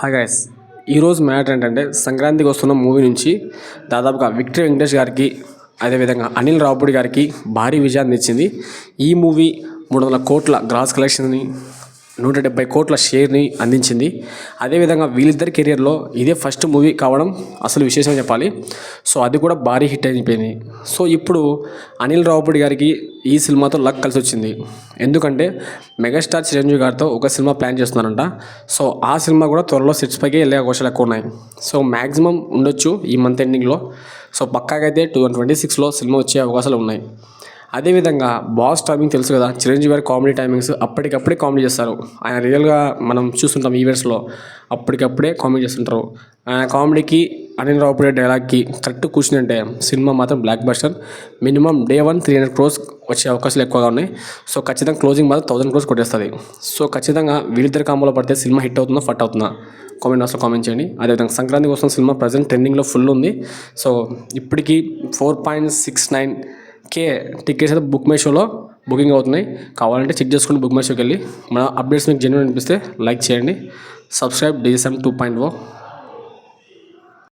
Hi guys ఈరోజు matter ఏంటంటే సంక్రాంతికి వస్తున్న మూవీ నుంచి దాదాపుగా విక్టరీ వెంకటేష్ గారికి అదేవిధంగా అనిల్ రావుపూడి గారికి భారీ విజయాన్ని ఇచ్చింది. ఈ మూవీ మూడు వందల కోట్ల గ్రాస్ కలెక్షన్ని నూట డెబ్బై కోట్ల షేర్ని అందించింది. అదేవిధంగా వీళ్ళిద్దరి కెరియర్లో ఇదే ఫస్ట్ మూవీ కావడం అసలు విశేషం చెప్పాలి. సో అది కూడా భారీ హిట్ అయిపోయింది. సో ఇప్పుడు అనిల్ రావుపూడి గారికి ఈ సినిమాతో లక్ కలిసి వచ్చింది. ఎందుకంటే మెగాస్టార్ చిరంజీవి గారితో ఒక సినిమా ప్లాన్ చేస్తున్నారంట. సో ఆ సినిమా కూడా త్వరలో సెట్స్ పైకి వెళ్ళే అవకాశాలు ఎక్కువ ఉన్నాయి. సో మ్యాక్సిమం ఉండొచ్చు ఈ మంత్ ఎండింగ్లో. సో పక్కాకైతే టూ ట్వంటీ సిక్స్లో సినిమా వచ్చే అవకాశాలు ఉన్నాయి. అదేవిధంగా బాస్ టైమింగ్ తెలుసు కదా చిరంజీవి గారి కామెడీ టైమింగ్స్ అప్పటికప్పుడే కామెడీ చేస్తారు. ఆయన రియల్గా మనం చూస్తుంటాం ఈవెంట్స్లో అప్పటికప్పుడే కామెడీ చేస్తుంటారు. ఆయన కామెడీకి అనిల్ రావుపూడి డైలాగ్కి కరెక్ట్ కూర్చుంటే సినిమా మాత్రం blockbuster minimum day one three hundred crores వచ్చే అవకాశాలు ఎక్కువగా ఉన్నాయి. సో ఖచ్చితంగా క్లోజింగ్ మాత్రం థౌసండ్ క్రోస్ కొట్టేస్తుంది. సో ఖచ్చితంగా వీళ్ళిద్దరి కాంబోలో పడితే సినిమా హిట్ అవుతుందో ఫట్ అవుతుందా? కామెంట్ బాక్స్లో కామెంట్ చేయండి. అదేవిధంగా సంక్రాంతి కోసం సినిమా ప్రజెంట్ ట్రెండింగ్లో ఫుల్ ఉంది. సో ఇప్పటికీ four point six nine K tickets అయితే బుక్ మై షోలో బుకింగ్ అవుతున్నాయి. కావాలంటే చెక్ చేసుకోండి బుక్ మై షోకి వెళ్ళి. మన అప్డేట్స్ మీకు జెన్యున్ అనిపిస్తే లైక్ చేయండి. Subscribe DSM two point O